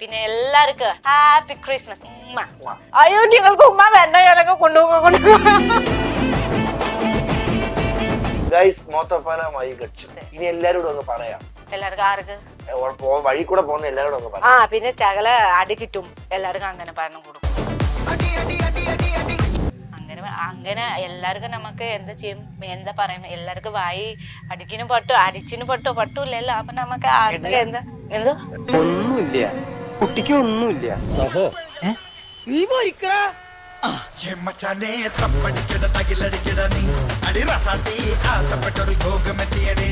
പിന്നെ എല്ലാവർക്കും happy Christmas. ഉമ്മ. അയ്യോ നിങ്ങൾക്ക് ഉമ്മ വേണ്ട ഞാനൊക്കെ കൊണ്ടുപോകാൻ കൊണ്ടുപോകാം. ഗൈസ് മോത്തപ്പാലമായി ഗഡ്ജു. ഇനി എല്ലാരോടും അങ്ങ് പറയാം. എല്ലാവർക്കും ആർക്ക്? വഴി കൂടെ പോകുന്ന എല്ലാരോടും അങ്ങ് ആ പിന്നെ ചകല അടി കിട്ടും. എല്ലാവർക്കും അങ്ങനെ പറഞ്ഞു കൊടുക്കും. അങ്ങനെ അങ്ങനെ എല്ലാവർക്കും നമുക്ക് എന്താ ചെയ്യും? എന്താ പറയുന്നത് എല്ലാവർക്കും വായി അടിക്കിനും പട്ടു അടിച്ചിനും പട്ടു പട്ടൂല്ലല്ലോ. അപ്പൊ നമുക്ക് ആർക്ക് എന്താ? എന്തോ? ഒന്നുമില്ല. കുട്ടിക്ക് ഒന്നുമില്ല. തപ്പടിക്കട തകിലടിക്കട നീ. അടി റസാത്തി ആസപ്പെട്ടൊരു യോഗമെത്തിയടേ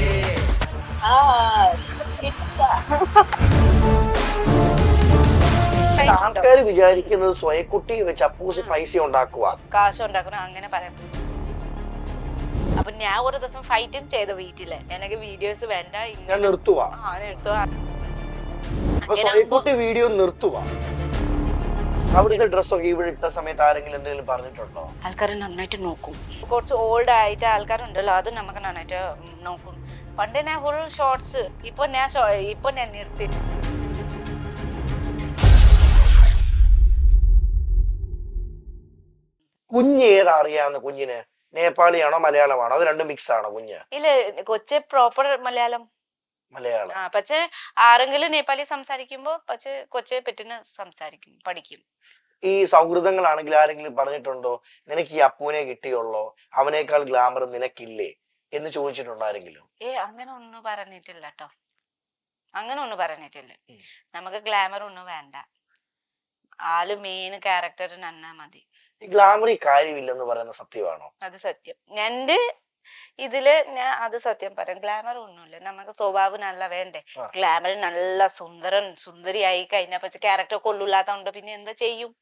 ആൾക്കാർ വിചാരിക്കുന്നത് സ്വയക്കുട്ടി വെച്ച് അപ്പൂസ് പൈസ ഉണ്ടാക്കുക കാശ് ഉണ്ടാക്കണം അങ്ങനെ പറയാം അപ്പൊ ഞാൻ ഒരു ദിവസം ഫൈറ്റും ചെയ്ത വീട്ടിൽ. എനിക്ക് വീഡിയോസ് വേണ്ട ഇങ്ങനെ ഞാൻ നിർത്തുവാ. ആ നിർത്തുക സ്വയക്കുട്ടി വീഡിയോ നിർത്തുക അവിടുത്തെ ഡ്രസ്സൊക്കെ ഇവിടെ ഇട്ട സമയത്ത് ആരെങ്കിലും എന്തെങ്കിലും പറഞ്ഞിട്ടുണ്ടോ? ആൾക്കാർ നന്നായിട്ട് നോക്കും. കുറച്ച് ഓൾഡ് ആയിട്ട് ആൾക്കാരുണ്ടല്ലോ അത് നമുക്ക് നന്നായിട്ട് നോക്കും. പണ്ട് ഞാൻ ഫുൾ ഷോർട്സ് ഇപ്പൊ ഞാൻ ഇപ്പൊ ഞാൻ നിർത്തി. കുഞ്ഞ് ഏതാ അറിയാവുന്ന കുഞ്ഞിന്? നേപ്പാളിയാണോ മലയാളമാണോ? അത് രണ്ടും മിക്സ് ആണോ കുഞ്ഞ്? ഇല്ല കൊച്ചെ പ്രോപ്പർ മലയാളം. മലയാളം. ആ പക്ഷെ ആരെങ്കിലും നേപ്പാളി സംസാരിക്കുമ്പോ പക്ഷെ കൊച്ചെ പെറ്റിന് സംസാരിക്കും പഠിക്കും. ഈ സൗഹൃദങ്ങളാണെങ്കിൽ ആരെങ്കിലും പറഞ്ഞിട്ടുണ്ടോ? നിനക്ക് ഈ അപ്പൂനെ കിട്ടിയുള്ളോ? അവനേക്കാൾ ഗ്ലാമർ നിനക്കില്ലേ? എന്ന് ചോദിച്ചിട്ടുണ്ടോ ആരെങ്കിലും? ഏ അങ്ങനെ ഒന്നും പറഞ്ഞിട്ടില്ല കേട്ടോ അങ്ങനെ ഒന്നും പറഞ്ഞിട്ടില്ല. നമുക്ക് ഗ്ലാമർ ഒന്നും വേണ്ട. ആൾ മെയിൻ ക്യാരക്ടർ നന്നാ മതി. ഈ ഗ്ലാമർ ഈ കാര്യമില്ലെന്ന് പറയുന്ന സത്യമാണോ? അത് സത്യം. എന്റെ ഇതിൽ ഞാൻ അത് സത്യം പറയാം ഗ്ലാമർ ഒന്നുമില്ല. നമുക്ക് സ്വഭാവം നല്ല വേണ്ടേ? ഗ്ലാമർ നല്ല സുന്ദരൻ സുന്ദരിയായി കഴിഞ്ഞാൽ പക്ഷെ ക്യാരക്ടർ കൊള്ളില്ലാത്തതുകൊണ്ട് പിന്നെ എന്താ ചെയ്യും?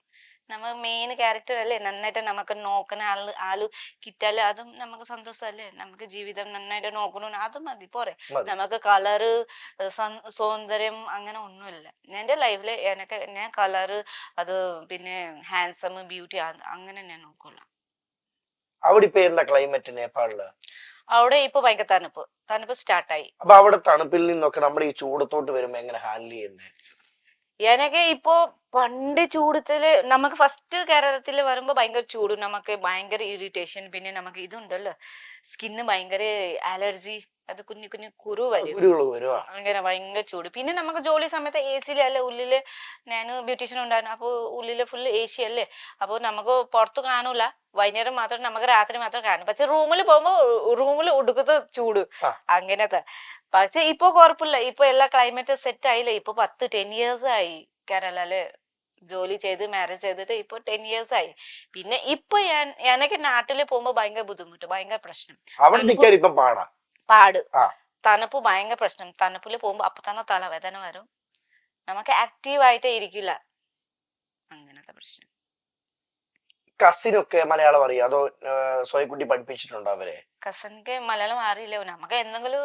നമ്മ മെയിൻ ക്യാരക്ടർ അല്ലേ? നന്നായിട്ട് നമുക്ക് നോക്കുന്ന ആൾ ആൾ കിട്ടാൽ അതും നമുക്ക് സന്തോഷമല്ലേ? നമുക്ക് ജീവിതം നന്നായിട്ട് നോക്കണു അത് മതി പോരെ. നമുക്ക് കളറ് സൗന്ദര്യം അങ്ങനെ ഒന്നുമില്ല. എന്റെ ലൈഫിൽ എനിക്ക് ഞാൻ കളറ് അത് പിന്നെ ഹാൻസം ബ്യൂട്ടി അങ്ങനെ ഞാൻ നോക്കൂല അവിടെ ഇപ്പൊ എന്താ ക്ലൈമറ്റ് നേപ്പാളിൽ? അവിടെ ഇപ്പൊ ഭയങ്കര തണുപ്പ്. തണുപ്പ് സ്റ്റാർട്ടായി അപ്പൊ അവിടെ തണുപ്പിൽ നിന്നൊക്കെ നമ്മുടെ ഈ ചൂടത്തോട്ട് വരുമ്പോ എങ്ങനെ ഹാൻഡിൽ ചെയ്യുന്നത് എനിക്ക് ഇപ്പോ പണ്ട് ചൂടത്തിൽ നമുക്ക് ഫസ്റ്റ് കേരളത്തിൽ വരുമ്പോ ഭയങ്കര ചൂട് നമുക്ക് ഭയങ്കര ഇറിറ്റേഷൻ പിന്നെ നമുക്ക് ഇതുണ്ടല്ലോ സ്കിന്ന് ഭയങ്കര അലർജി അത് കുഞ്ഞു കുഞ്ഞു കുരു വരും. അങ്ങനെ ഭയങ്കര ചൂട്. പിന്നെ നമുക്ക് ജോലി സമയത്ത് എ സിയിലല്ലേ ഉള്ളിൽ ഞാൻ ബ്യൂട്ടീഷ്യൻ ഉണ്ടായിരുന്നു. അപ്പോൾ ഉള്ളിൽ ഫുള്ള് എ സി അല്ലേ? അപ്പോൾ നമുക്ക് പുറത്ത് കാണൂല. വൈകുന്നേരം മാത്രം നമുക്ക് രാത്രി മാത്രം കാണും. പക്ഷെ റൂമിൽ പോകുമ്പോൾ റൂമിൽ ഉടുക്കത്തെ ചൂട്. അങ്ങനത്തെ. പക്ഷെ ഇപ്പൊ കുഴപ്പമില്ല ഇപ്പൊ എല്ലാ ക്ലൈമറ്റ് സെറ്റ് ആയില്ലേ? ഇപ്പൊ പത്ത് ടെൻ ഇയേഴ്സ് ആയി. കേരളയിൽ ജോലി ചെയ്ത് മാരേജ് ചെയ്തിട്ട് ഇപ്പൊ ടെൻ ഇയേഴ്സ് ആയി. പിന്നെ ഇപ്പൊ ഞാൻ എനിക്ക് നാട്ടിൽ പോകുമ്പോ ഭയങ്കര ബുദ്ധിമുട്ട് ഭയങ്കര പ്രശ്നം. അവിടെ നിൽക്കാൻ ഇപ്പം പാടാ. പാട്. തണുപ്പ് ഭയങ്കര പ്രശ്നം. തണുപ്പിൽ പോകുമ്പോ അപ്പൊ തന്നെ തലവേദന വരും. നമുക്ക് ആക്റ്റീവ് ആയിട്ട് ഇരിക്കില്ല. അങ്ങനത്തെ പ്രശ്നം. കസിനൊക്കെ മലയാളം അറിയാം? അതോ സ്വയക്കുട്ടി പഠിപ്പിച്ചിട്ടുണ്ടോ അവരെ? കസിനൊക്കെ മലയാളം അറിയില്ല. നമുക്ക് എന്തെങ്കിലും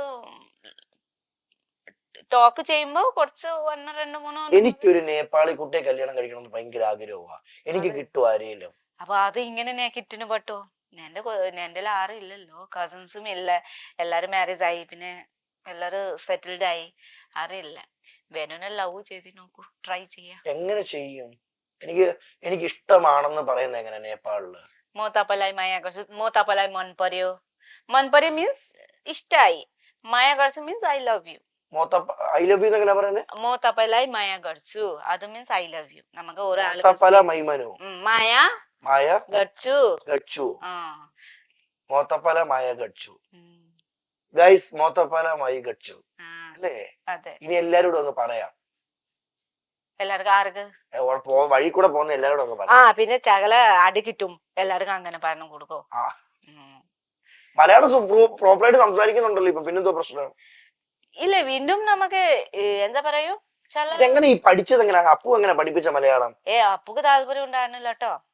ടോക്ക് ചെയ്യുമ്പോ കുറച്ച് ഒന്ന് രണ്ട് മൂന്ന് എനിക്കൊരു നേപ്പാളി കുട്ടിയെ കല്യാണം കഴിക്കണം എന്ന് ഭയങ്കര ആഗ്രഹമാണ് എനിക്ക്. കിട്ടും ആരെയും അപ്പൊ അത് ഇങ്ങനെ കിറ്റിന് പെട്ടോ? എന്റെ എന്റെ ആരും ഇല്ലല്ലോ കസിൻസും ഇല്ല എല്ലാരും മാരേജ് ആയി പിന്നെ എല്ലാരും സെറ്റിൽഡ് ആയി അറിയില്ല വേണോനെ ലവ് ചെയ്ത് നോക്കൂ ട്രൈ ചെയ്യാം എങ്ങനെ ചെയ്യും എനിക്ക് എനിക്ക് ഇഷ്ടമാണെന്ന് പറയുന്നത് എങ്ങനെ നേപ്പാളില് म तपाईँलाई माया गर्छु म तपाईँलाई मन पर्यो मन पर्यो मिन्स इष्टाई माया गर्छु मिन्स आई लभ यु മൊത്തം ഐ ലവ് യു എങ്ങനെ പറയുന്നത് म तपाईँलाई माया गर्छु അത് മീൻസ് ഐ ലവ് യു നമുക്ക് പല ഒരാൾക്ക് മൈമനു മായ മായ ഗച്ചു ഗച്ചു ആ. മോത്തപ്പല മായ ഗച്ചു ഉം. ഗൈസ് മോത്തപ്പല മായി ഗച്ചു അല്ലേ? ഇനി എല്ലാരോടും ഒന്ന് പറയാം. എല്ലാവർക്കും ആർക്ക്? വഴി കൂടെ പോകുന്ന എല്ലാരോടും ഒന്ന് ആ പറയാം പിന്നെ ചകല അടി കിട്ടും. എല്ലാവർക്കും അങ്ങനെ പറഞ്ഞു കൊടുക്കും? ആ. മലയാളം പ്രോപ്പറായിട്ട് സംസാരിക്കുന്നുണ്ടല്ലോ ഇപ്പൊ. പിന്നെന്തോ പ്രശ്നം? ഇല്ല വീണ്ടും നമുക്ക് എന്താ പറയൂ? ഇതെങ്ങനെ ഈ പഠിച്ചത് എങ്ങനെ അപ്പു എങ്ങനെ പഠിപ്പിച്ച മലയാളം? ഏ അപ്പുക്ക് താല്പര്യം ഉണ്ടായിരുന്നില്ല കേട്ടോ. ആ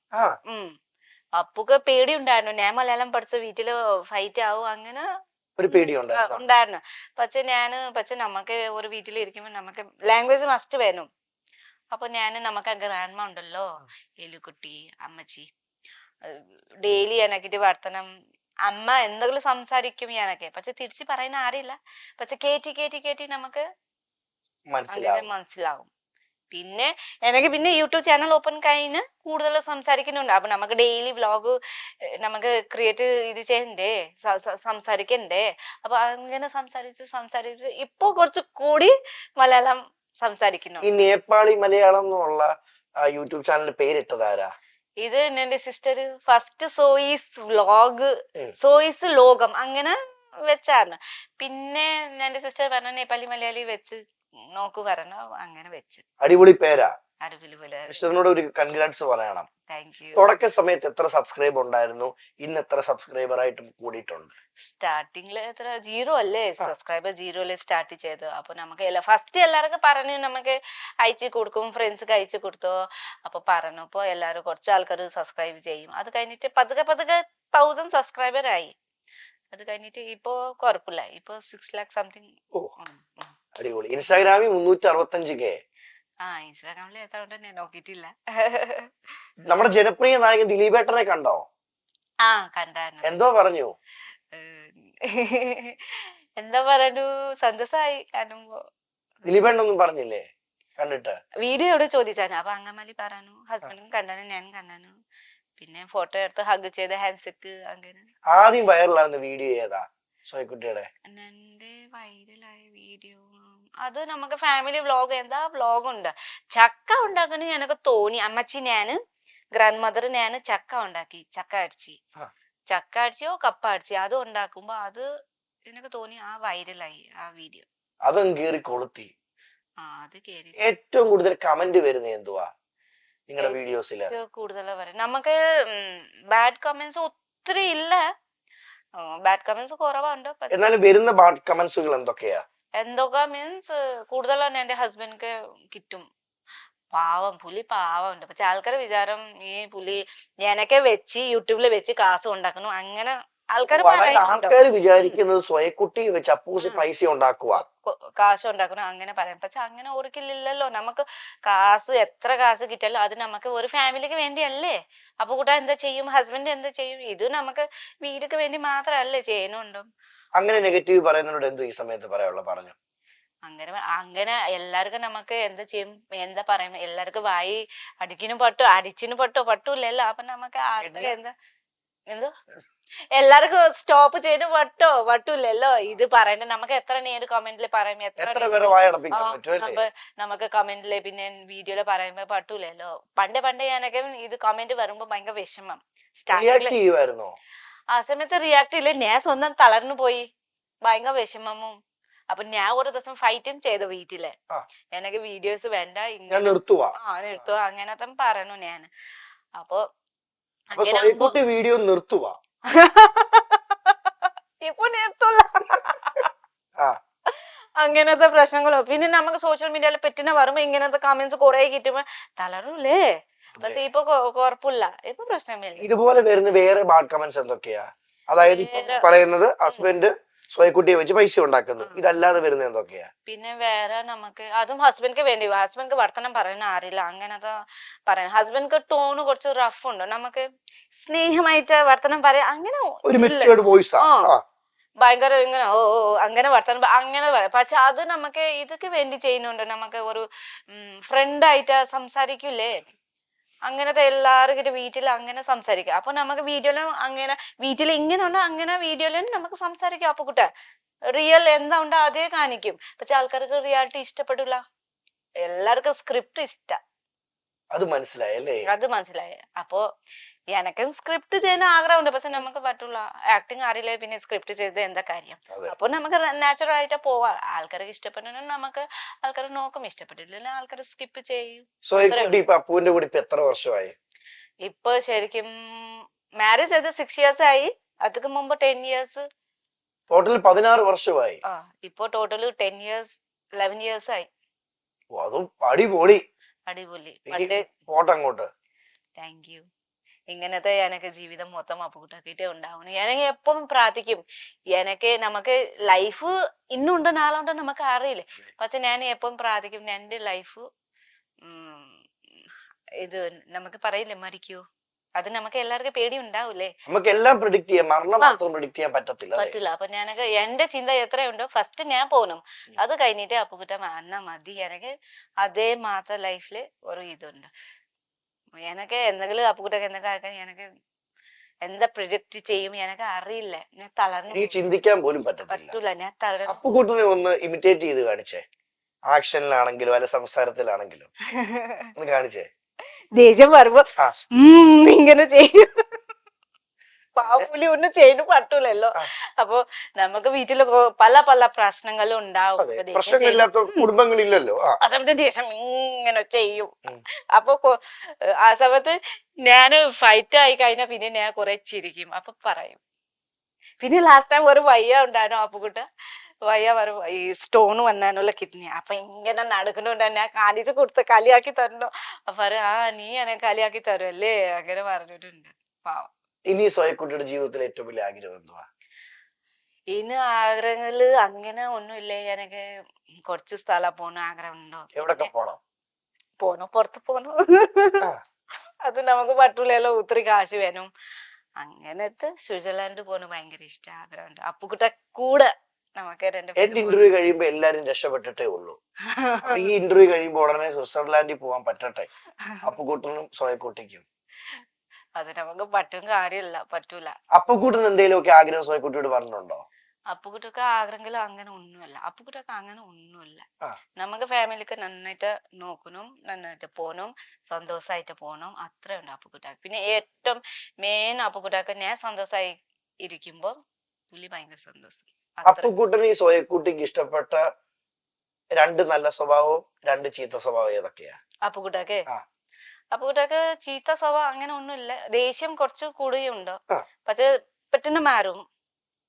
അപ്പുക്ക് പേടി ഉണ്ടായിരുന്നു ഞാൻ മലയാളം പഠിച്ച വീട്ടിൽ ഫൈറ്റ് ആവും അങ്ങനെ ഒരു പേടി പേടിയുണ്ടായിരുന്നു ഉണ്ടായിരുന്നു. പക്ഷെ ഞാൻ പക്ഷെ നമുക്ക് ഒരു വീട്ടിൽ ഇരിക്കുമ്പോ നമുക്ക് ലാംഗ്വേജ് മസ്റ്റ് വേണം. അപ്പൊ ഞാൻ നമുക്ക് ഗ്രാൻഡ്മ ഉണ്ടല്ലോ എലുക്കുട്ടി അമ്മച്ചി ഡെയിലി എനക്കിട്ട് വർത്തനം അമ്മ എന്തെങ്കിലും സംസാരിക്കും ഞാനൊക്കെ. പക്ഷെ തിരിച്ചു പറയുന്ന ആരില്ല. പക്ഷെ കേറ്റി കേറ്റി കേറ്റി നമുക്ക് മനസ്സിലാവും. പിന്നെ എനിക്ക് പിന്നെ യൂട്യൂബ് ചാനൽ ഓപ്പൺ കഴിഞ്ഞ് കൂടുതൽ സംസാരിക്കുന്നുണ്ട്. അപ്പൊ നമുക്ക് ഡെയിലി വ്ളോഗ് നമുക്ക് ക്രിയേറ്റ് ഇത് ചെയ്യണ്ടേ? സംസാരിക്കണ്ടേ? അപ്പൊ അങ്ങനെ സംസാരിച്ച് സംസാരിച്ച് ഇപ്പൊ കുറച്ച് കൂടി മലയാളം സംസാരിക്കുന്നു ഈ നേപ്പാളി മലയാളം എന്നുള്ള യൂട്യൂബ് ചാനൽ പേരിട്ടതാരാ ഇത് എന്റെ sister first Zoey's vlog. Zoey's ലോകം അങ്ങനെ വെച്ചാണ് പിന്നെ എന്റെ സിസ്റ്റർ പറഞ്ഞ നേപ്പാളി മലയാളി വെച്ച് നോക്കു പറഞ്ഞു അങ്ങനെ വെച്ച്. അടിപൊളി പേരാ. സിസ്റ്ററിനോട് ഒരു കൺഗ്രാറ്റ്സ് പറയണം. തുടക്ക സമയത്ത് എത്ര സബ്സ്ക്രൈബ് ഉണ്ടായിരുന്നു? ഇന്ന് എത്ര സബ്സ്ക്രൈബർ ആയിട്ടും കൂടിയിട്ടുണ്ട്? എത്ര? ജീറോ അല്ലേ? സബ്സ്ക്രൈബർ ജീറോയിൽ സ്റ്റാർട്ട് ചെയ്ത് അപ്പൊ നമുക്ക് ഫസ്റ്റ് എല്ലാവർക്കും പറഞ്ഞു നമുക്ക് അയച്ചു കൊടുക്കും ഫ്രണ്ട്സ് അയച്ചു കൊടുത്തു. അപ്പൊ പറഞ്ഞു അപ്പൊ എല്ലാവരും കുറച്ച് ആൾക്കാർ സബ്സ്ക്രൈബ് ചെയ്യും. അത് കഴിഞ്ഞിട്ട് പതുക്കെ പതുക്കെ തൗസൻഡ് സബ്സ്ക്രൈബർ ആയി. അത് കഴിഞ്ഞിട്ട് ഇപ്പോ കുഴപ്പമില്ല ഇപ്പൊ സിക്സ് ലാക്ക് സംതിങ്. അടിപൊളി. ഇൻസ്റ്റാഗ്രാമിൽ മുന്നൂറ്റി അറുപത്തഞ്ച് കെ നോക്കിയിട്ടില്ല. നമ്മുടെ ജനപ്രിയ നായകൻ ദിലീപേട്ടനെ കണ്ടോ? ആ കണ്ടായിരുന്നു എന്തോ പറഞ്ഞു. എന്താ പറഞ്ഞു സന്തോഷായി. കാണുമ്പോ ദിലീപേട്ടനൊന്നും പറഞ്ഞില്ലേ? കണ്ടിട്ട്. വീഡിയോ എവിടെ ചോദിച്ചാണ് അപ്പൊ അങ്കമാലി പറഞ്ഞു ഹസ്ബൻഡും കണ്ടാണ് ഞാൻ കണ്ടാണ് പിന്നെ ഫോട്ടോ എടുത്ത് ഹഗ് ചെയ്ത ഹാൻഡ്സെക്ക് അങ്ങനെ. ആദ്യം വൈറലാകുന്ന വീഡിയോ ഏതാ? സോയ്ക്കുട്ടിയുടെ. എന്റെ വൈറലായ വീഡിയോ അത് നമുക്ക് ഫാമിലി വ്ളോഗ് എന്താ? വ്ളോഗ് ഉണ്ട്. ചക്ക ഉണ്ടാക്കുന്ന എനിക്ക് തോന്നി. അമ്മച്ചി ഞാൻ ഗ്രാൻഡ് മദർ ഞാൻ ചക്ക ഉണ്ടാക്കി. ചക്ക അടിച്ചി. ചക്ക അടിച്ചോ കപ്പ അടിച്ചി അത് ഉണ്ടാക്കുമ്പോ അത് എനിക്ക് തോന്നി ആ വൈറലായി ആ വീഡിയോ അതും കേറി കൊളുത്തി. ഏറ്റവും കൂടുതൽ കമന്റ് വരുന്നത് എന്തുവാ? നിങ്ങളുടെ വീഡിയോസിൽ കൂടുതൽ നമുക്ക് ബാഡ് കമന്റ്സ് ഒത്തിരി ഇല്ല. ബാഡ് കമന്റ്സ് കുറവാണ്ടോ? എന്നാലും വരുന്ന ബാഡ് കമന്റ്സുകൾ എന്തൊക്കെയാ? എന്തൊക്കെ മീൻസ് കൂടുതലാണ് എന്റെ ഹസ്ബൻഡ് കിട്ടും. പാവം പുലി പാവമുണ്ട് പക്ഷെ ആൾക്കാരെ വിചാരം ഈ പുലി ഞാനൊക്കെ വെച്ച് യൂട്യൂബിൽ വെച്ച് കാസ് ഉണ്ടാക്കുന്നു അങ്ങനെ ആൾക്കാർ വിചാരിക്കുന്നത് സ്വയക്കുട്ടി വെച്ച് അപ്പൂസ് പൈസ ഉണ്ടാക്കുക കാശ് ഉണ്ടാക്കണം അങ്ങനെ പറയാം. പക്ഷെ അങ്ങനെ ഓർക്കില്ലല്ലോ. നമുക്ക് കാശ് എത്ര കാശ് കിട്ടിയാലും അത് നമുക്ക് ഒരു ഫാമിലിക്ക് വേണ്ടിയല്ലേ? അപ്പൊ കൂട്ടാ എന്താ ചെയ്യും? ഹസ്ബൻഡ് എന്താ ചെയ്യും? ഇത് നമുക്ക് വീടിക്ക് വേണ്ടി മാത്രമല്ലേ ചെയ്യുന്നുണ്ടോ. അങ്ങനെ നെഗറ്റീവ് പറയുന്നതിനോട് എന്തോ ഈ സമയത്ത് പറയാനുള്ള പറഞ്ഞു? അങ്ങനെ അങ്ങനെ എല്ലാവർക്കും നമുക്ക് എന്താ ചെയ്യും? എന്താ പറയുന്നത് എല്ലാവർക്കും വായി അടിക്കിനും പട്ടു അടിച്ചിനും പട്ടു പറ്റൂലല്ലോ അപ്പൊ നമുക്ക് എന്താ? എന്തോ? എല്ലാവർക്കും സ്റ്റോപ്പ് ചെയ്ത് വട്ടോ വട്ടൂലല്ലോ ഇത് പറയണ്ട നമുക്ക് എത്ര നേരം കമന്റിൽ പറയുമ്പോ എത്ര നമുക്ക് കമന്റിൽ പിന്നെ വീഡിയോയിൽ പറയുമ്പോ പട്ടൂലല്ലോ പണ്ട് പണ്ട് ഞാനൊക്കെ ഇത് കമന്റ് വരുമ്പോ ഭയങ്കര വിഷമം. സ്റ്റാർട്ടിംഗ് ആ സമയത്ത് റിയാക്ട് ചെയ്യില്ല ഞാൻ സ്വന്തം തളർന്നു പോയി. ഭയങ്കര വിഷമമും അപ്പൊ ഞാൻ ഒരു ദിവസം ഫൈറ്റും ചെയ്ത വീട്ടിൽ. എനിക്ക് വീഡിയോസ് വേണ്ട ഞാൻ നിർത്തുവാ. ആ നിർത്തുക അങ്ങനത്തെ പറഞ്ഞു ഞാൻ അപ്പൊ വീഡിയോ നിർത്തുവാ. ഇപ്പൊ നിർത്തുള്ള. അങ്ങനത്തെ പ്രശ്നങ്ങളോ. പിന്നെ നമുക്ക് സോഷ്യൽ മീഡിയയിൽ പറ്റുന്ന വരുമ്പോ ഇങ്ങനത്തെ കമന്റ്സ് കുറെ കിട്ടുമ്പോ തളരൂലേ? പക്ഷെ ഇപ്പൊ കൊ- കുഴപ്പമില്ല ഇപ്പൊ പ്രശ്നമില്ല. ഇതുപോലെ വരുന്ന വേറെ ബാഡ് കമന്റ്സ് എന്തൊക്കെയാ? അതായത് ഇപ്പൊ പറയുന്നത് ഹസ്ബൻഡ് സ്വയക്കുട്ടിയെ വെച്ച് പൈസ ഉണ്ടാക്കുന്നു. ഇതല്ലാതെ വരുന്നത് എന്തൊക്കെയാ? പിന്നെ വേറെ നമുക്ക് അതും ഹസ്ബൻഡ് വേണ്ടി ഹസ്ബൻഡ് വർത്തനം പറയുന്ന അറിയില്ല അങ്ങനത്തെ പറയാം. ഹസ്ബൻഡ് ടോൺ കുറച്ച് റഫ് ഉണ്ട്. നമുക്ക് സ്നേഹമായിട്ട് വർത്തനം പറയാം. അങ്ങനെ ഒരു. മെച്ചുവേർഡ് വോയിസ് ഭയങ്കര ഇങ്ങനെ ഓ ഓ അങ്ങനെ വർത്തനം അങ്ങനെ പറയാം. പക്ഷെ അത് നമുക്ക് ഇതൊക്കെ വേണ്ടി ചെയ്യുന്നുണ്ട്. നമുക്ക് ഒരു ഫ്രണ്ട് ആയിട്ട് സംസാരിക്കൂലേ അങ്ങനത്തെ എല്ലാവർക്കും വീട്ടിൽ അങ്ങനെ സംസാരിക്കാം. അപ്പൊ നമുക്ക് വീഡിയോയിലും അങ്ങനെ വീട്ടിൽ ഇങ്ങനെ ഉണ്ടോ അങ്ങനെ വീഡിയോയിലും നമുക്ക് സംസാരിക്കാം. അപ്പൊ കുട്ട റിയൽ എന്താ ഉണ്ടോ അതേ കാണിക്കും. പക്ഷെ ആൾക്കാർക്ക് റിയാലിറ്റി ഇഷ്ടപ്പെടില്ല എല്ലാവർക്കും സ്ക്രിപ്റ്റ് ഇഷ്ട. അത് മനസ്സിലായല്ലേ അത് മനസ്സിലായി. അപ്പോ എനക്കും സ്ക്രിപ്റ്റ് ചെയ്യാൻ ആഗ്രഹമുണ്ട്. പക്ഷെ നമുക്ക് പറ്റുള്ള ആക്ടിങ് അറിയില്ല. പിന്നെ സ്ക്രിപ്റ്റ് ചെയ്ത് എന്താ കാര്യം? അപ്പൊ നമുക്ക് നാച്ചുറൽ ആയിട്ട് പോവാ. ആൾക്കാർക്ക് ഇഷ്ടപ്പെട്ടാലും നമുക്ക് ആൾക്കാർ നോക്കും. ഇഷ്ടപ്പെട്ടില്ല ആൾക്കാർ സ്കിപ്പ് ചെയ്യും. അപ്പുവിന്റെ കൂടെ എത്ര വർഷമായി? ഇപ്പൊ ശരിക്കും മാരേജ് ചെയ്ത് സിക്സ് ഇയേഴ്സ് ആയി. അതിക്ക് മുമ്പ് ടെൻ ഇയേഴ്സ് ടോട്ടൽ പതിനാറ് വർഷമായി. ഇപ്പൊ total ten years eleven years ആയി. അതും അടിപൊളി. അടിപൊളി. പോട്ടെ അങ്ങോട്ട്. താങ്ക് യു ഇങ്ങനത്തെ എനക്ക് ജീവിതം മൊത്തം അപ്പുകുട്ടാക്കിട്ടേ ഉണ്ടാവണം എനക്ക് എപ്പം പ്രാർത്ഥിക്കും. എനക്ക് നമുക്ക് ലൈഫ് ഇന്നുണ്ട് നാളുണ്ട് നമുക്ക് അറിയില്ല. പക്ഷെ ഞാൻ എപ്പം പ്രാർത്ഥിക്കും എന്റെ ലൈഫ് ഇത് നമുക്ക് പറയില്ലേ മരിക്കൂ. അത് നമുക്ക് എല്ലാവർക്കും പേടി ഉണ്ടാവൂലേ നമുക്ക് എല്ലാം പ്രിഡിക്ട് ചെയ്യാം. മരണം മാത്രം പ്രിഡിക്ട് ചെയ്യാൻ പറ്റത്തില്ല പറ്റില്ല. അപ്പൊ ഞാനൊക്കെ എന്റെ ചിന്ത എത്രയുണ്ടോ ഫസ്റ്റ് ഞാൻ പോകണം അത് കഴിഞ്ഞിട്ട് അപ്പുകുട്ടം അന്ന മതി. എനിക്ക് അതേ മാത്രം ലൈഫിൽ ഒരു ഇതുണ്ട്. എനിക്ക് എന്തെങ്കിലും അപ്പുകുട്ടൊക്കെ എന്തെങ്കിലും ആക്കാൻ എനക്ക് എന്താ പ്രൊജക്ട് ചെയ്യും എനക്ക് അറിയില്ല. ഞാൻ തളർന്നു എനിക്ക് ചിന്തിക്കാൻ പോലും പറ്റത്തില്ല. പറ്റൂല. ഞാൻ തളർന്നു അപ്പുകൂട്ടിനെ ഒന്ന് ഇമിറ്റേറ്റ് ചെയ്ത് കാണിച്ചേ. ആക്ഷനിലാണെങ്കിലും അല്ല സംസാരത്തിലാണെങ്കിലും. ഒന്ന് കാണിച്ചേ. ദേഷ്യം വരുമ്പോ ആ. ഉം ഇങ്ങനെ ചെയ്യും. പാപ്പുലി ഒന്നും ചെയ്യാൻ പറ്റൂലല്ലോ. അപ്പൊ നമുക്ക് വീട്ടിൽ പല പല പ്രശ്നങ്ങളും ഉണ്ടാവും. പ്രശ്നങ്ങളില്ലാത്ത കുടുംബങ്ങളില്ലല്ലോ. ആ. സമയത്ത് ദേഷ്യം ഇങ്ങനെ ചെയ്യും. അപ്പൊ ആ സമയത്ത് ഞാൻ ഫൈറ്റ് ആയി കഴിഞ്ഞാ പിന്നെ ഞാൻ കുറെ ചിരിക്കും. അപ്പൊ പറയും. പിന്നെ ലാസ്റ്റ് ടൈം ഒരു വയ്യ ഉണ്ടായിരുന്നു അപ്പുകുട്ട വയ്യ വരും ഈ സ്റ്റോൺ വന്നാനുള്ള കിഡ്നി. അപ്പൊ ഇങ്ങനെ നടക്കുന്നുണ്ട്. ഞാൻ കാണിച്ച് കൊടുത്ത് കളിയാക്കി തരണോ അപ്പൊ ആ നീ എന്നെ കളിയാക്കി തരുമല്ലേ അങ്ങനെ പറഞ്ഞിട്ടുണ്ട്. പാവം. ഇനി സോയക്കുട്ടിയുടെ ജീവിതത്തിൽ ഏറ്റവും വലിയ ആഗ്രഹം എന്തുവാ? ഇനി ആഗ്രഹങ്ങൾ അങ്ങനെ ഒന്നുമില്ല. എനിക്ക് കുറച്ച് സ്ഥലം പോണ ആഗ്രഹമുണ്ടോ? എവിടൊക്കെ പോണം? പോണോ പുറത്ത് പോണോ. അത് നമുക്ക് പറ്റൂലല്ലോ. ഒത്തിരി കാശ് വേണം. അങ്ങനത്തെ സ്വിറ്റ്സർലാൻഡ് പോണ ഭയങ്കര ഇഷ്ട ആഗ്രഹമുണ്ട്. അപ്പുകുട്ട കൂടെ നമുക്ക് രണ്ട് എന്റെ ഇന്റർവ്യൂ കഴിയുമ്പോ എല്ലാരും രക്ഷപ്പെട്ടിട്ടേ ഉള്ളൂ. ഈ ഇന്റർവ്യൂ കഴിയുമ്പോ ഉടനെ സ്വിറ്റ്സർലാൻഡിൽ പോകാൻ പറ്റട്ടെ. അപ്പുകുട്ടനും സ്വയക്കുട്ടിക്കും അത് നമുക്ക് പറ്റും കാര്യമില്ല പറ്റൂല. അപ്പുകൂട്ടൻ എന്തെങ്കിലും ഒക്കെ ആഗ്രഹം സ്വയക്കുട്ടിയോട് പറഞ്ഞിട്ടുണ്ടോ? അപ്പുകുട്ടൊക്കെ ആഗ്രഹങ്ങളും അങ്ങനെ ഒന്നുമല്ല. അപ്പുകുട്ടൊക്കെ അങ്ങനെ ഒന്നുമില്ല. നമുക്ക് ഫാമിലിക്ക് നന്നായിട്ട് നോക്കണം നന്നായിട്ട് പോകണം സന്തോഷമായിട്ട് പോകണം. അത്രേ ഉണ്ട് അപ്പുകുട്ടാക്ക് പിന്നെ ഏറ്റവും മെയിൻ അപ്പുകുട്ടാക്ക് ഞാൻ സന്തോഷമായി ഇരിക്കുമ്പോ പുള്ളി ഭയങ്കര സന്തോഷം. അത്ര ഈ സോയക്കുട്ടിക്ക് ഇഷ്ടപ്പെട്ട രണ്ട് നല്ല സ്വഭാവവും രണ്ട് ചീത്ത സ്വഭാവവും ഏതൊക്കെയാ? അപ്പുകുട്ടാക്ക് ആ. അപ്പുകുട്ടാക്ക് ചീത്ത സ്വഭാവം അങ്ങനെ ഒന്നുമില്ല. ദേഷ്യം കുറച്ച് കൂടുകയുണ്ട്. പക്ഷെ പെട്ടെന്ന് മാറും.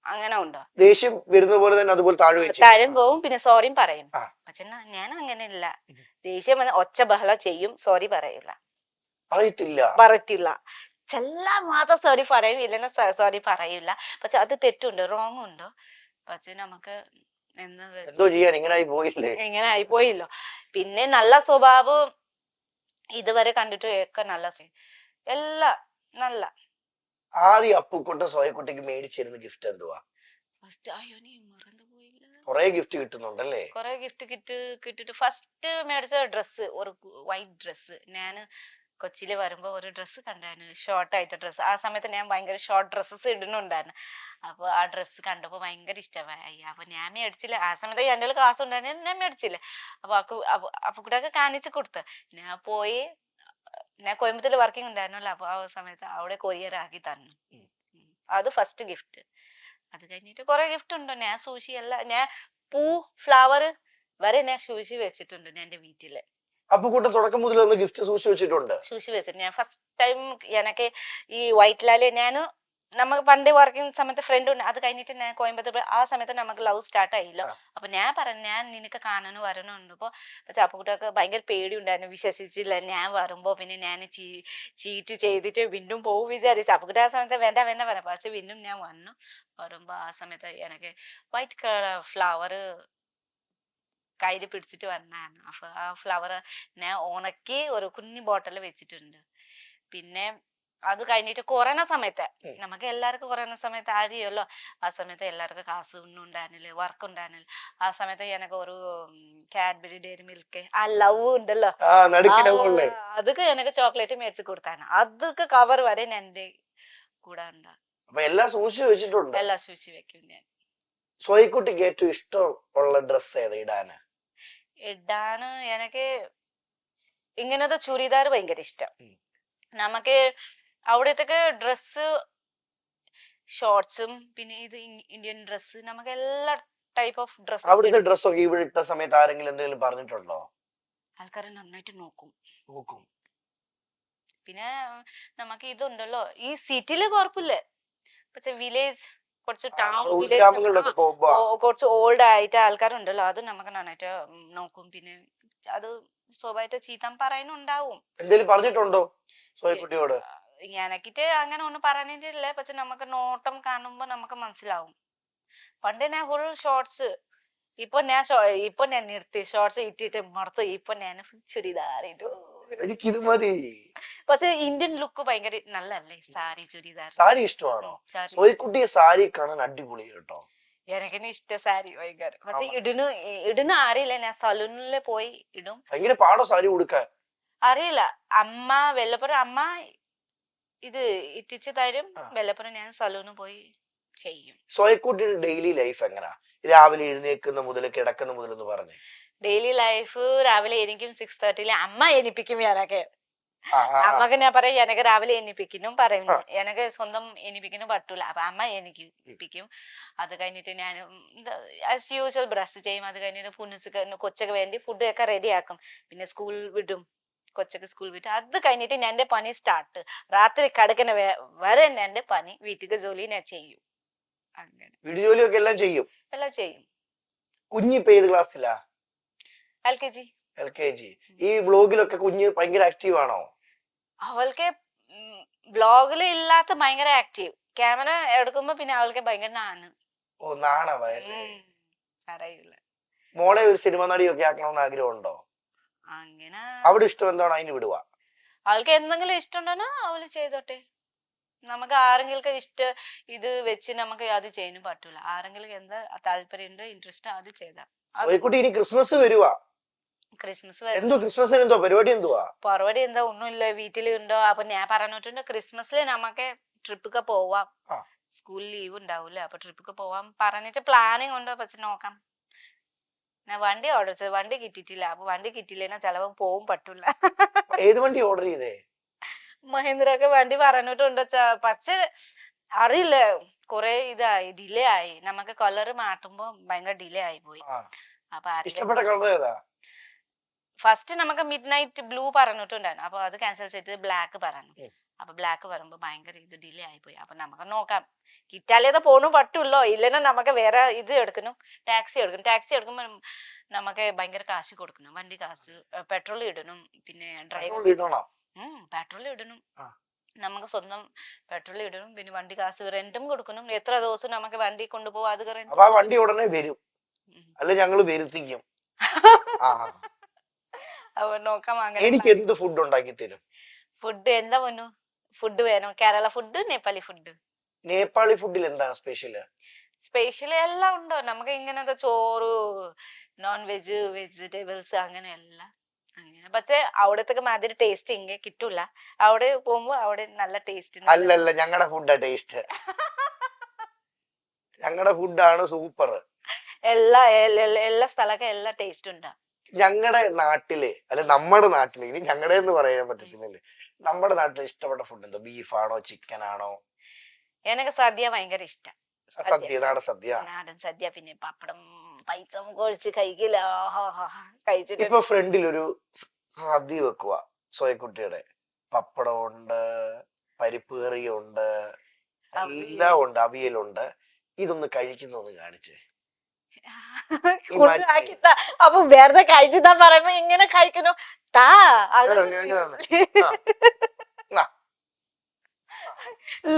അങ്ങനെ ഉണ്ടോ. ദേഷ്യം വരുന്ന പോലെ തന്നെ അതുപോലെ താഴും പോവും പിന്നെ സോറിയും പറയും. അച്ഛൻ ഞാൻ അങ്ങനെ ഇല്ല ദേഷ്യം വന്ന് ഒച്ച ബഹളം ചെയ്യും സോറി പറയില്ല പറയത്തില്ല. പറയത്തില്ല. എല്ലാ മാത്രം സോറി പറയും ഇല്ലെന്ന് സോറി പറയില്ല പക്ഷെ അത് തെറ്റുണ്ട് റോങ് ഉണ്ടോ. പക്ഷെ നമുക്ക് എന്താ ചെയ്യാൻ ഇങ്ങനെ ആയി പോയില്ലേ? ഇങ്ങനെ ആയിപ്പോയില്ലോ പിന്നെ നല്ല സ്വഭാവം ഇതുവരെ കണ്ടിട്ട് ഒക്കെ നല്ല സീൻ എല്ലാം നല്ല. ആദ്യം അപ്പുക്കുട്ട സോയക്കുട്ടിക്ക് മേടിച്ചിരുന്ന ഗിഫ്റ്റ് എന്തുവാ? ഫസ്റ്റ് അയ്യോ നീ മറന്നു പോയില്ല. കൊറേ ഗിഫ്റ്റ് കിട്ടുന്നുണ്ടല്ലേ? കൊറേ ഗിഫ്റ്റ് കിട്ട് കിട്ടിട്ട് ഫസ്റ്റ് മേടിച്ച ഡ്രസ്സ് ഒരു വൈറ്റ് ഡ്രസ്സ് ഞാൻ കൊച്ചിയിൽ വരുമ്പോൾ ഒരു ഡ്രസ്സ് കണ്ടായിരുന്നു ഷോർട്ട് ആയിട്ട് ഡ്രസ്സ് ആ സമയത്ത് ഞാൻ ഭയങ്കര ഷോർട്ട് ഡ്രസ്സസ് ഇടുന്നുണ്ടായിരുന്നു. അപ്പോൾ ആ ഡ്രസ്സ് കണ്ടപ്പോൾ ഭയങ്കര ഇഷ്ടമായി അപ്പോൾ ഞാൻ മേടിച്ചില്ല. ആ സമയത്ത് എന്റെ കാശ് ഉണ്ടായിരുന്നു ഞാൻ മേടിച്ചില്ല. അപ്പോൾ അക്കു അപ്പൊ കൂടെ കാണിച്ച് കൊടുത്ത്. ഞാൻ പോയി ഞാൻ കോയമ്പത്തൂർ വർക്കിംഗ് ഉണ്ടായിരുന്നല്ലോ. അപ്പോൾ ആ സമയത്ത് അവിടെ കൊറിയർ ആക്കി തന്നു. അത് ഫസ്റ്റ് ഗിഫ്റ്റ് അത് കഴിഞ്ഞിട്ട് കുറെ ഗിഫ്റ്റ് ഉണ്ടോ. ഞാൻ സൂഷി അല്ല ഞാൻ പൂ ഫ്ലവർ വരെ ഞാൻ സൂക്ഷി വെച്ചിട്ടുണ്ട് ഞാൻ എന്റെ വീട്ടിൽ. അപ്പുക്കുട്ടൻ തുടക്കം മുതൽ ഗിഫ്റ്റ് സൂക്ഷിച്ചു വെച്ചിട്ടുണ്ട്. സൂക്ഷി വെച്ചിട്ട് ഞാൻ ഫസ്റ്റ് ടൈം എനിക്ക് ഈ വൈറ്റ് ലാലെ ഞാൻ നമുക്ക് പണ്ട് വർക്കിംഗ് സമയത്ത് ഫ്രണ്ട് ഉണ്ട്. അത് കഴിഞ്ഞിട്ട് ഞാൻ കോയമ്പത്തൂർ ആ സമയത്ത് നമുക്ക് ലവ് സ്റ്റാർട്ട് ആയില്ലോ. അപ്പൊ ഞാൻ പറഞ്ഞു ഞാൻ നിനക്ക് കാണാനും വരണമുണ്ട് അപ്പോൾ പക്ഷെ അപ്പുകുട്ടൊക്കെ ഭയങ്കര പേടി ഉണ്ടായിരുന്നു. വിശ്വസിച്ചില്ല. ഞാൻ വരുമ്പോ പിന്നെ ഞാൻ ചീറ്റ് ചെയ്തിട്ട് വീണ്ടും പോകും വിചാരിച്ചു. അപ്പുകുട്ട ആ സമയത്ത് വേണ്ട വേണ്ട പറഞ്ഞു. പക്ഷെ വീണ്ടും ഞാൻ വന്നു. വരുമ്പോ ആ സമയത്ത് എനിക്ക് വൈറ്റ് കളർ ഫ്ലവർ കയ്യിൽ പിടിച്ചിട്ട് വന്നാണ് അപ്പൊ ആ ഫ്ലവർ ഞാൻ ഉണക്കി ഒരു കുഞ്ഞു ബോട്ടിൽ വെച്ചിട്ടുണ്ട്. പിന്നെ അത് കഴിഞ്ഞിട്ട് കൊറോണ സമയത്ത്. നമുക്ക് എല്ലാവർക്കും കൊറോണ സമയത്ത് അറിയുമല്ലോ ആ സമയത്ത് എല്ലാവർക്കും കാസ് ഒന്നും ഉണ്ടായിരുന്നില്ല വർക്ക് ഉണ്ടായിരുന്നില്ല ആ സമയത്ത് എനക്ക് ഒരു കാഡ്ബറി ഡെയറി മിൽക്ക് ആ ലവ് ഉണ്ടല്ലോ. അതൊക്കെ എനക്ക് ചോക്ലേറ്റ് മേടിച്ച് കൊടുത്താണ് അതൊക്കെ കവർ വരെ എന്റെ കൂടെ ഉണ്ടാകും എല്ലാം സൂക്ഷിച്ചു വെച്ചിട്ടുണ്ട്. എല്ലാം സൂക്ഷിച്ച് വെക്കും ഞാൻ. സോയിക്കുട്ടിക്ക് ഏറ്റവും ഇഷ്ടമുള്ള ഡ്രസ്സ് ഏതാ ഇടാന്? ഇടാന് എനിക്ക് ഇങ്ങനത്തെ ചുരിദാർ ഭയങ്കര ഇഷ്ടം. നമുക്ക് അവിടത്തേക്ക് ഡ്രസ്സ് ഷോർട്സും പിന്നെ ഇത് ഇന്ത്യൻ ഡ്രസ്സ് നമുക്ക് എല്ലാ ടൈപ്പ് ഓഫ് അവിടുത്തെ ഡ്രസ് ഒക്കെ ഇവിടെ ഇട്ട സമയത്ത് ആരെങ്കിലും എന്തെങ്കിലും പറഞ്ഞിട്ടുണ്ടോ? ആൾക്കാരെ നന്നായിട്ട് നോക്കും. നോക്കും. പിന്നെ നമുക്ക് ഇതുണ്ടല്ലോ ഈ സിറ്റിയിൽ കുഴപ്പമില്ല പക്ഷെ വില്ലേജ് കുറച്ച് ടൗൺ വില്ലേജ് കുറച്ച് ഓൾഡ് ആയിട്ട് ആൾക്കാരുണ്ടല്ലോ അത് നമുക്ക് നന്നായിട്ട് നോക്കും. പിന്നെ അത് സ്വാഭാവികമായിട്ട് ചീത്തം പറയുന്നുണ്ടാവും. എന്തെങ്കിലും പറഞ്ഞിട്ടുണ്ടോ? സ്വയക്കുട്ടിയോട് എനിക്കിട്ട് അങ്ങനെ ഒന്നും പറഞ്ഞിട്ടില്ല. പക്ഷെ നമുക്ക് നോട്ടം കാണുമ്പോ നമുക്ക് മനസ്സിലാവും. പണ്ട് ഞാൻ ഫുൾ ഷോർട്സ് ഇപ്പൊ ഞാൻ ഇപ്പൊ ഞാൻ നിർത്തി. ഷോർട്സ് ഇട്ടിട്ട് മറത്ത്. ഇപ്പൊ ഞാൻ ചുരിദാറിട്ടു എനിക്കിത് മതി. പക്ഷെ ഇന്ത്യൻ ലുക്ക് ഭയങ്കര നല്ലല്ലേ സാരി ചുരിദാർ. സാരി ഇഷ്ടമാണോ? സോയിക്കുട്ടി സാരി കാണാൻ അടിപൊളി കേട്ടോ. എനിക്കിന് ഇഷ്ട സാരി ഭയങ്കര. പക്ഷെ ഇടുന്നു ഇടുന്നു അറിയില്ല. ഞാൻ സലൂണിൽ പോയി ഇടും. ഭയങ്കര പാടോ സാരി ഉടുക്കാൻ. അറിയില്ല. അമ്മ വെല്ലപ്പുറം അമ്മ ഇത് എത്തിച്ചു തരും ആ. ഞാൻ സലൂണിൽ പോയി ചെയ്യും. സോയക്കുട്ടിയുടെ ഡെയിലി ലൈഫ് എങ്ങനാ? രാവിലെ എഴുന്നേക്കുന്ന മുതൽ കിടക്കുന്ന മുതൽ എന്ന് പറഞ്ഞേ. ഡെയിലി ലൈഫ് രാവിലെ എനിക്കും സിക്സ് തേർട്ടിയിൽ അമ്മ എനിപ്പിക്കും ഞാനൊക്കെ. അമ്മയ്ക്ക് ഞാൻ പറയും എനക്ക് രാവിലെ എനിപ്പിക്കുന്നു പറയും. എനക്ക് സ്വന്തം എനിപ്പിക്കുന്നു പറ്റൂല. അപ്പൊ അമ്മ എനിക്ക് എനിപ്പിക്കും അത് കഴിഞ്ഞിട്ട് ഞാൻ ആസ് യൂഷ്വൽ ബ്രഷ് ചെയ്യും. അത് കഴിഞ്ഞിട്ട് പുനസ് കൊച്ചക്ക് വേണ്ടി ഫുഡ് ഒക്കെ റെഡി ആക്കും. പിന്നെ സ്കൂൾ വിടും. കൊച്ചക്ക് സ്കൂൾ വിട്ട് അത് കഴിഞ്ഞിട്ട് ഞാൻ എന്റെ പണി സ്റ്റാർട്ട് രാത്രി കിടക്കുന്ന വരെ തന്നെ എന്റെ പണി വീട്ടിലെ ജോലി ഞാൻ ചെയ്യും. അങ്ങനെ. വീട്ടു ജോലിയൊക്കെ എല്ലാം ചെയ്യും? എല്ലാം ചെയ്യും. കുഞ്ഞിപ്പോ ഏത് ക്ലാസ്സിലാ L K G. L K G. ഈ വ്ലോഗിലൊക്കെ കുഞ്ഞ് ഭയങ്കര ആക്റ്റീവ് ആണോ? അവൾക്ക് ബ്ലോഗിൽ ഇല്ലാത്ത ഭയങ്കര ആക്റ്റീവ് ക്യാമറ എടുക്കുമ്പോ പിന്നെ അവൾക്ക് ഭയങ്കര നാണ്. ഓ നാണവല്ലേ ഉം. അറിയില്ല മോളെ ഒരു സിനിമ നടിയൊക്കെ ആക്കണമെന്ന് ആഗ്രഹമുണ്ടോ? അങ്ങനെ അവിടെ ഇഷ്ടം എന്താണോ? അതിന് വിടുക. അവൾക്ക് എന്തെങ്കിലും ഇഷ്ടം ഇഷ്ടമുണ്ടോ അവൾ ചെയ്തോട്ടെ. നമുക്ക് ആരെങ്കിലും ഇഷ്ട ഇത് വെച്ച് നമുക്ക് അത് ചെയ്യാനും പറ്റൂല. ആരെങ്കിലും എന്താ താല്പര്യം ഉണ്ടോ ഇൻട്രസ്റ്റ് അത് ചെയ്താ ഇനി ക്രിസ്മസ് വരുവാ. ക്രിസ്മസ് എന്തോ ക്രിസ്മസിന് എന്തോ? പരിപാടി എന്തുവാ? പരിപാടി എന്താ? ഒന്നുമില്ല. വീട്ടിലുണ്ടോ? അപ്പൊ ഞാൻ പറഞ്ഞിട്ടുണ്ട് ക്രിസ്മസിൽ നമുക്ക് ട്രിപ്പൊക്കെ പോവാം. സ്കൂൾ ലീവ് ഉണ്ടാവൂല അപ്പൊ ട്രിപ്പൊക്കെ പോവാം. പറഞ്ഞിട്ട് പ്ലാനിങ് ഉണ്ടോ? പക്ഷെ നോക്കാം. ഞാൻ വണ്ടി ഓർഡർ ചെയ്തത് വണ്ടി കിട്ടിയിട്ടില്ല. അപ്പൊ വണ്ടി കിട്ടിയില്ല? ചിലപ്പോ പോവും പറ്റൂല. ഏത് വണ്ടി ഓർഡർ ചെയ്തേ? മഹേന്ദ്ര ഒക്കെ വണ്ടി പറഞ്ഞിട്ടുണ്ട് പച്ച പക്ഷെ അറിയില്ല. കുറെ ഇതായി ഡിലേ ആയി. നമുക്ക് കളർ മാറ്റുമ്പോ ഭയങ്കര ഡിലേ ആയി പോയി. അപ്പൊ ഇഷ്ടപ്പെട്ട കളർ ഏതാ? ഫസ്റ്റ് നമുക്ക് മിഡ് നൈറ്റ് ബ്ലൂ പറഞ്ഞിട്ടുണ്ടായിരുന്നു. അപ്പൊ അത് ക്യാൻസൽ ചെയ്ത് ബ്ലാക്ക് പറഞ്ഞു. അപ്പൊ ബ്ലാക്ക് വരുമ്പോ ഭയങ്കര ഇത് ഡിലേ ആയി പോയി അപ്പൊ നമുക്ക് നോക്കാം. കിറ്റാലേത് പോണു പറ്റുമല്ലോ ഇല്ലെന്ന് നമുക്ക് വേറെ ഇത് എടുക്കണം ടാക്സി എടുക്കണം ടാക്സി എടുക്കുമ്പോ നമുക്ക് ഭയങ്കര കാശ് കൊടുക്കണം വണ്ടി കാശ് പെട്രോൾ ഇടണം. പിന്നെ ഡ്രൈവർ പെട്രോൾ ഇടണം. നമുക്ക് സ്വന്തം പെട്രോൾ ഇടണം. പിന്നെ വണ്ടി കാശ് റെന്റും കൊടുക്കണം. എത്ര ദിവസം നമുക്ക് വണ്ടി കൊണ്ടുപോകും അത് ആ വണ്ടി ഉടനെ വരും. അല്ല ഞങ്ങൾ വരുത്തിക്കും. നോക്കാം എനിക്ക് എന്ത് ഫുഡ് ഉണ്ടാക്കി തരും? ഫുഡ് എന്താ പൊന്നു? ഫുഡ് വേണം. കേരള ഫുഡ് നേപ്പാളി ഫുഡ് നേപ്പാളി ഫുഡിൽ എന്താണ് സ്പെഷ്യൽ സ്പെഷ്യൽ എല്ലാം ഉണ്ടോ? നമുക്ക് ഇങ്ങനത്തെ ചോറ് നോൺ വെജ് വെജിറ്റബിൾസ് അങ്ങനെ. എല്ലാം അങ്ങനെ പക്ഷെ അവിടത്തെ മാതിരി ടേസ്റ്റ് ഇങ്ങനെ കിട്ടൂല. അവിടെ പോകുമ്പോ അവിടെ നല്ല ടേസ്റ്റ് അല്ലല്ല ഞങ്ങളുടെ ഫുഡാ ടേസ്റ്റ് ഞങ്ങളുടെ ഫുഡാണ് സൂപ്പർ എല്ലാ എല്ലാ- സ്ഥലമൊക്കെ എല്ലാ ടേസ്റ്റ് ഉണ്ടാ. ഞങ്ങളുടെ നാട്ടിൽ അല്ലെ നമ്മുടെ നാട്ടിൽ ഇനി ഞങ്ങളുടെ എന്ന് പറയാൻ പറ്റത്തില്ലല്ലേ? നമ്മുടെ നാട്ടിൽ ഇഷ്ടപ്പെട്ട ഫുഡ് എന്താ? ബീഫാണോ ചിക്കൻ ആണോ? എനിക്ക് സദ്യ ഭയങ്കര ഇഷ്ടം. സദ്യ. നാടൻ സദ്യ. നാടൻ സദ്യ പിന്നെ പപ്പടം പൈസ കുഴിച്ച് കഴിക്കില്ല. കഴിച്ചിട്ട് ഇപ്പൊ ഫ്രണ്ടിൽ ഒരു സദ്യ വെക്കുക സോയക്കുട്ടിയുടെ. പപ്പടം ഉണ്ട് പരിപ്പ് കറിയുണ്ട് എല്ലാം ഉണ്ട് അവിയലുണ്ട്. ഇതൊന്ന് കഴിക്കുന്നൊന്ന് കാണിച്ചേ. ആക്കിത്താ. അപ്പൊ വെറുതെ കഴിച്ചിട്ടാ പറയുമ്പോ ഇങ്ങനെ കഴിക്കണു താ അത്.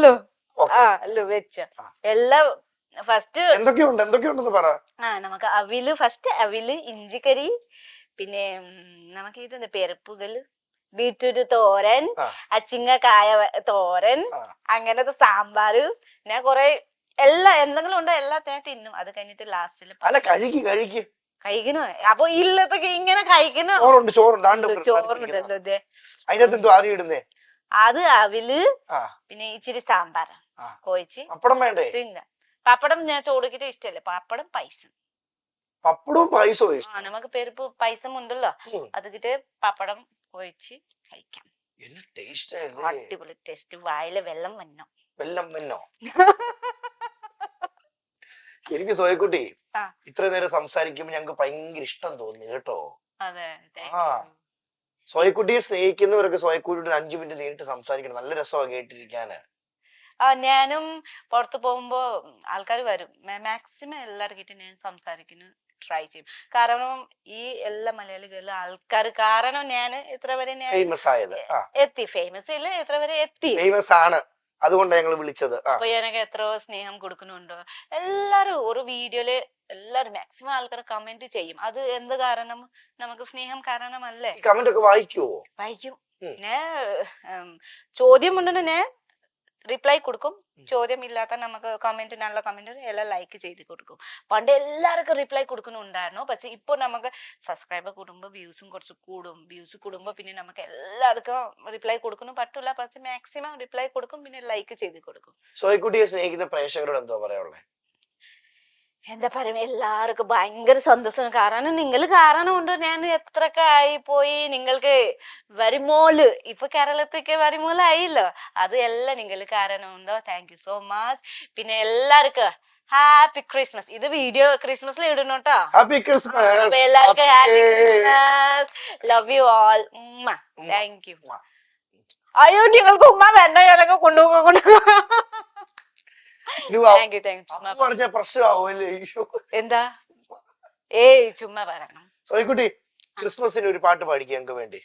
ലോ. ആ ലോ വെച്ച. എല്ലാം ഫസ്റ്റ് എന്തൊക്കെയുണ്ട് എന്തൊക്കെയുണ്ടെന്ന് പറ ആ നമുക്ക് അവിൽ ഫസ്റ്റ് അവിൽ ഇഞ്ചിക്കറി പിന്നെ നമുക്ക് ഇത് പെരപ്പുകൾ ബീറ്റ്റൂട്ട് തോരൻ അച്ചിങ്ങ അച്ചിങ്ങക്കായ തോരൻ. അങ്ങനത്തെ സാമ്പാറ് ഞാൻ കൊറേ എല്ലാ എന്തെങ്കിലും ഉണ്ടോ എല്ലാ തേ തിന്നും. അത് കഴിഞ്ഞിട്ട് ലാസ്റ്റിൽ അല്ല കഴിക്ക് കഴിക്ക്. കഴിക്കണോ? അപ്പൊ ഇല്ലത്തൊക്കെ ഇങ്ങനെ കഴിക്കണോ? ചോറുണ്ട് ചോറുണ്ട്. ചോറുണ്ടല്ലോ അതിനകത്ത് എന്തോ ആദ്യം ഇടുന്നേ? അത് അവിൽ പിന്നെ ഇച്ചിരി സാമ്പാർ. കോഴിച്ച്. പപ്പടം വേണ്ടേ? തിന്ന പപ്പടം ഞാൻ ചോടിക്കിട്ട് ഇഷ്ടല്ലേ. പപ്പടം പൈസ. പപ്പടവും പൈസ ആ നമുക്ക് പെരുപ്പ് പൈസ ഉണ്ടല്ലോ. അതുകിട്ട് പപ്പടം കൊഴിച്ച് കഴിക്കാം. അടിപൊളി ടേസ്റ്റ് വായിലെ വെള്ളം വന്നോ? വെള്ളം വെന്നോ? എനിക്ക് സോയക്കുട്ടി ഇത്ര നേരം സംസാരിക്കുമ്പോ ഞങ്ങക്ക് ഭയങ്കര ഇഷ്ടം തോന്നി കേട്ടോ. ആ. സോയക്കുട്ടിയെ സ്നേഹിക്കുന്നവരൊക്കെ സോയക്കുട്ടിയുടെ അഞ്ചു മിനിറ്റ് നേരിട്ട് സംസാരിക്കണം. നല്ല രസമാണ് കേട്ടിരിക്കാന്. ആ ഞാനും പുറത്ത് പോകുമ്പോ ആൾക്കാർ വരും. മാക്സിമം എല്ലാവർക്കിട്ട് ഞാൻ സംസാരിക്കുന്നു ട്രൈ ചെയ്യും. കാരണം ഈ എല്ലാ മലയാളികളിലും ആൾക്കാർ കാരണം ഞാൻ ഇത്ര വരെ ഞാൻ എത്തി. ഫേമസ് ഇല്ല ഇത്ര വരെ എത്തി. ഫേമസ് ആണ്. അതുകൊണ്ടാണ് ഞങ്ങൾ വിളിച്ചത്. എനിക്ക് എത്രയോ സ്നേഹം കൊടുക്കുന്നുണ്ടോ? എല്ലാരും ഒരു വീഡിയോയിൽ എല്ലാരും മാക്സിമം ആൾക്കാർ കമന്റ് ചെയ്യും. അത് എന്ത് കാരണം? നമുക്ക് സ്നേഹം കാരണമല്ലേ? കമന്റ് ഒക്കെ വായിക്കുവോ? വായിക്കും. ഞാൻ ചോദ്യം ഉണ്ടെന്ന് ഞാൻ റിപ്ലൈ കൊടുക്കും. ചോദ്യം ഇല്ലാത്ത നമുക്ക് കമന്റിനുള്ള നല്ല കമന്റ് എല്ലാം ലൈക്ക് ചെയ്ത് കൊടുക്കും. പണ്ട് എല്ലാവർക്കും റിപ്ലൈ കൊടുക്കുന്നുണ്ടായിരുന്നു. പക്ഷെ ഇപ്പൊ നമുക്ക് സബ്സ്ക്രൈബർ കൂടുമ്പോൾ വ്യൂസും കുറച്ച് കൂടും. വ്യൂസ് കൂടുമ്പോൾ പിന്നെ നമുക്ക് എല്ലാവർക്കും റിപ്ലൈ കൊടുക്കുന്നു പറ്റില്ല പക്ഷെ മാക്സിമം റിപ്ലൈ കൊടുക്കും പിന്നെ ലൈക്ക് ചെയ്ത് കൊടുക്കും. സോയിക്കുട്ടിയെ സ്നേഹിക്കുന്ന പ്രേക്ഷകരോട് എന്തോ പറയാനുള്ളത് എന്താ പറയുക എല്ലാവർക്കും ഭയങ്കര സന്തോഷം കാരണം നിങ്ങൾ കാരണം കൊണ്ട് ഞാൻ എത്രയൊക്കെ ആയി പോയി നിങ്ങൾക്ക് വരുമോൾ. ഇപ്പൊ കേരളത്തേക്ക് വരുമോളായില്ലോ. അത് എല്ലാം നിങ്ങൾ കാരണം ഉണ്ടോ താങ്ക് യു സോ മച്ച് പിന്നെ എല്ലാവർക്കും ഹാപ്പി ക്രിസ്മസ് ഇത് വീഡിയോ ക്രിസ്മസിൽ ഇടണം കേട്ടോ. ഹാപ്പി ക്രിസ്മസ് എല്ലാവർക്കും happy Christmas love you all ഉമ്മ. താങ്ക് യു അയ്യോ നിങ്ങൾക്ക് ഉമ്മ വേണ്ട. ഞാനൊക്കെ കൊണ്ടുപോകാം. താങ്ക് യു താങ്ക് യു പറഞ്ഞ പ്രശ്നമാവുമല്ലേ എന്താ? ഏയ് ചുമ്മാ പറയണം. സോയിക്കുട്ടി ക്രിസ്മസിന് ഒരു പാട്ട് പാടിക്കുക ഞങ്ങൾക്ക് വേണ്ടി.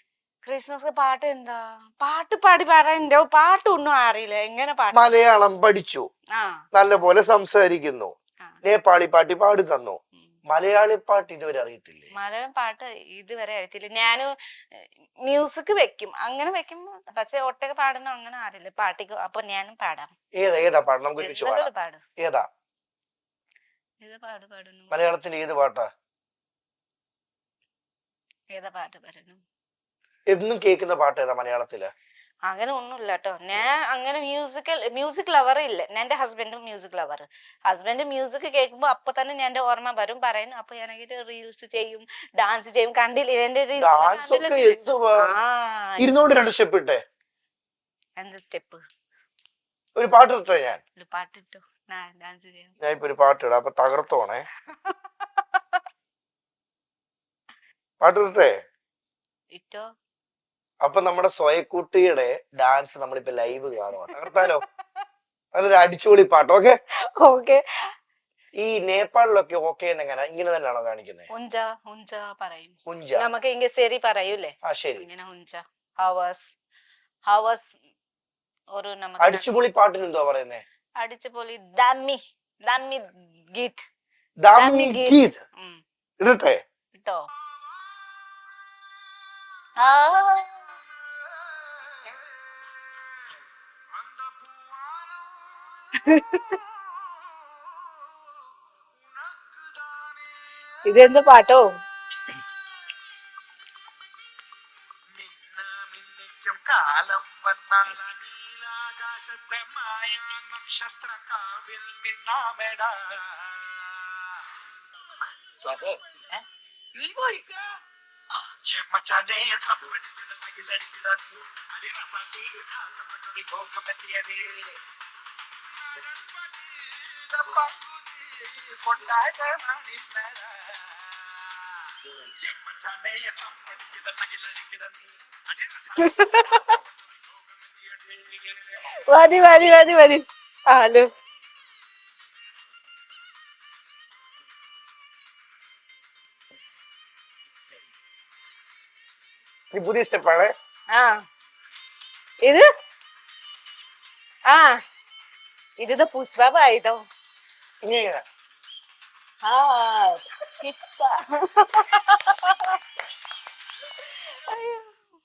ക്രിസ്മസ് പാട്ട് എന്താ? പാട്ട് പാടി പാടാന്റെ പാട്ടൊന്നും അറിയില്ല. എങ്ങനെ പാട്ട് മലയാളം പഠിച്ചു. നല്ല പോലെ സംസാരിക്കുന്നു. നേപ്പാളി പാട്ടി പാടി തന്നു. മലയാളി പാട്ട് ഇതുവരെ അറിയത്തില്ലേ? മലയാളം പാട്ട് ഇതുവരെ അറിയത്തില്ല. ഞാൻ മ്യൂസിക് വെക്കും. അങ്ങനെ വെക്കും പക്ഷെ ഒട്ടൊക്കെ പാടുന്ന അങ്ങനെ അറിയില്ല പാട്ടിക്ക് അപ്പൊ ഞാനും പാടാം. ഏതാ ഏതാ പാടും നമുക്ക് ഒരുമിച്ച് പാടാം. പാടും. ഏതാ? ഏതാ പാട് പാടുന്നു മലയാളത്തിൽ ഏത് പാട്ടാ? ഏതാ പാട്ട് പാടുന്നു എന്നും കേൾക്കുന്ന പാട്ട് ഏതാ മലയാളത്തിൽ? അങ്ങനെ ഒന്നുമില്ല കേട്ടോ ഞാൻ അങ്ങനെ മ്യൂസിക്കൽ മ്യൂസിക് ലവർ ഇല്ല. എന്റെ ഹസ്ബൻഡും മ്യൂസിക് ലവർ ഹസ്ബൻഡ് മ്യൂസിക് കേൾക്കുമ്പോൾ അപ്പൊ തന്നെ ഞാൻ എന്റെ ഓർമ്മ വരും. പറയും അപ്പൊ ഞാൻ റീൽസ് ചെയ്യും ഡാൻസ് ചെയ്യും. കണ്ടില്ലേ? എന്റെ ഇരുന്നോണ്ട് രണ്ട് സ്റ്റെപ്പ് ഇട്ടേ. എന്ത് സ്റ്റെപ്പ് ഒരു പാട്ട് ഇട്ടോ ഞാൻ? പാട്ടിട്ടോ ഡാൻസ് ചെയ്യാം. ഞാൻ ഇപ്പൊ ഒരു പാട്ട് ഇടാം. അപ്പൊ തകർത്തോണേ. പാട്ട് ഇട്ടേ ഇട്ടോ? അപ്പൊ നമ്മുടെ സ്വയക്കുട്ടിയുടെ ഡാൻസ് നമ്മളിപ്പോ ലൈവ് കാണുക തകർത്താലോ? നല്ലൊരു അടിച്ചുപൊളി പാട്ട് ഓക്കെ ഓക്കെ ഈ നേപ്പാളിലൊക്കെ ഓക്കെ എങ്ങനെ ഇങ്ങനെ തന്നെയാണോ കാണിക്കുന്നത് ഉഞ്ച ഉഞ്ച പറയും. കുഞ്ച നമുക്ക് ഇങ്ങനെ ശരി പറയൂലേ ആ ശരി. ഇങ്ങനെ ഉഞ്ച ഹവേഴ്സ് ഹവേഴ്സ് ഒരു നമുക്ക് അടിച്ചുപൊളി പാട്ടിന് എന്തോ പറയുന്നേ? അടിച്ചുപൊളി ദാമി ദമ്മി ദമ്മി ഗീത്. ദാമി ദാമി ഗീത്. ഇടട്ടെ. ഇട്ടോ. ആ. ഇതെന്ത് പാട്ടോ? കാലം വന്നാൽ നീലാകാശത്തെ മായ നക്ഷത്ര കാവിൽ മിന്നാമെട മച്ചാനെ തപ്പിടിക്കുന്ന തകിലടിക്കിടന്നു അടിറസാട്ടി ആസപ്പെട്ടൊരു ഭോഗമെത്തിയതേ മച്ചാനെ തപ്പിടിക്കുന്ന തകിലടിക്കിടന്നു മതി മതി. മതി മതി ആലോ പുതിയ സ്റ്റെപ്പാണ്. ആ. ഇത്? ആ. ഇത് പുഷ്പമായിട്ടോ ഇനി ഇങ്ങനെ ആ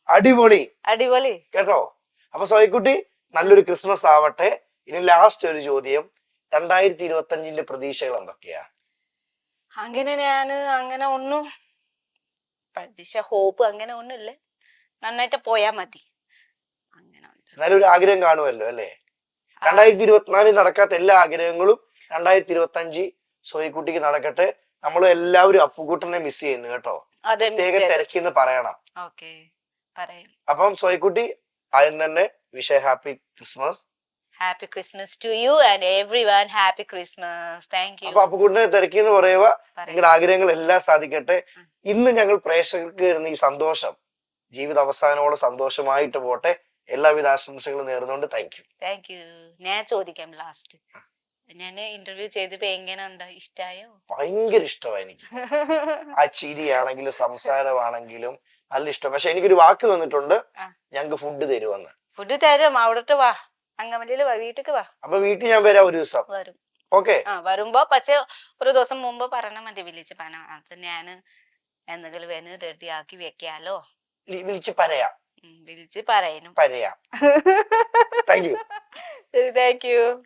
അടിപൊളി. അടിപൊളി. കേട്ടോ? അപ്പൊ സോയിക്കുട്ടി നല്ലൊരു ക്രിസ്മസ് ആവട്ടെ. ഇനി ലാസ്റ്റ് ഒരു ചോദ്യം. രണ്ടായിരത്തി ഇരുപത്തി അഞ്ചിന്റെ പ്രതീക്ഷകൾ എന്തൊക്കെയാ? അങ്ങനെ ഞാൻ അങ്ങനെ ഒന്നും പ്രതീക്ഷ ഹോപ്പ് അങ്ങനെ ഒന്നുമില്ല. നന്നായിട്ട് പോയാ മതി. അങ്ങനെ. നല്ലൊരു ആഗ്രഹം കാണുമല്ലോ അല്ലേ? രണ്ടായിരത്തി ഇരുപത്തിനാലിൽ നടക്കാത്ത എല്ലാ ആഗ്രഹങ്ങളും രണ്ടായിരത്തി ഇരുപത്തി അഞ്ച് സോയിക്കുട്ടിക്ക് നടക്കട്ടെ. നമ്മൾ എല്ലാവരും അപ്പുക്കുട്ടനെ മിസ് ചെയ്യുന്നു കേട്ടോ. പ്രത്യേകം തിരക്കി തിരക്കിന്ന് പറയണം. അപ്പം സോയിക്കുട്ടി ആദ്യം തന്നെ വിഷയ happy Christmas happy Christmas to you and everyone happy Christmas thank you അപ്പൊ അപ്പുക്കുട്ടിനെ തിരക്കി എന്ന് പറയുക നിങ്ങളുടെ ആഗ്രഹങ്ങൾ എല്ലാം സാധിക്കട്ടെ. ഇന്ന് ഞങ്ങൾ പ്രേക്ഷകർക്ക് തരുന്ന ഈ സന്തോഷം ജീവിത അവസാനത്തോടെ സന്തോഷമായിട്ട് പോട്ടെ. എല്ലാവിധ ആശംസകളും നേർന്നുകൊണ്ട് താങ്ക് യു താങ്ക് യു ഞാൻ ചോദിക്കാം ലാസ്റ്റ് ഞാൻ ഇന്റർവ്യൂ ചെയ്തപ്പോ എങ്ങനെയുണ്ട് ഇഷ്ടായോ? ഭയങ്കര ഇഷ്ടമാണ് എനിക്ക്. ആ ചിരിയാണെങ്കിലും സംസാരമാണെങ്കിലും നല്ല ഇഷ്ടം. പക്ഷെ എനിക്കൊരു വാക്ക് തന്നിട്ടുണ്ട്. ഞങ്ങക്ക് ഫുഡ് തരുമെന്ന് ഫുഡ് തരും. അവിടോട്ട് വാ. അങ്കമല്ലിയിൽ വാ. വീട്ടിക്ക് വാ. അപ്പൊ വീട്ടിൽ ഞാൻ വരാം ഒരു ദിവസം. വരും. ഓക്കെ. ആ വരുമ്പോ പക്ഷെ ഒരു ദിവസം മുമ്പ് പറഞ്ഞാൽ മതി വിളിച്ച് പറഞ്ഞ അത് ഞാൻ എന്തെങ്കിലും വേണം റെഡിയാക്കി വെക്കാലോ. വിളിച്ച് പറയാം. വിളിച്ച് പറയാനും പറയാം. Thank you thank you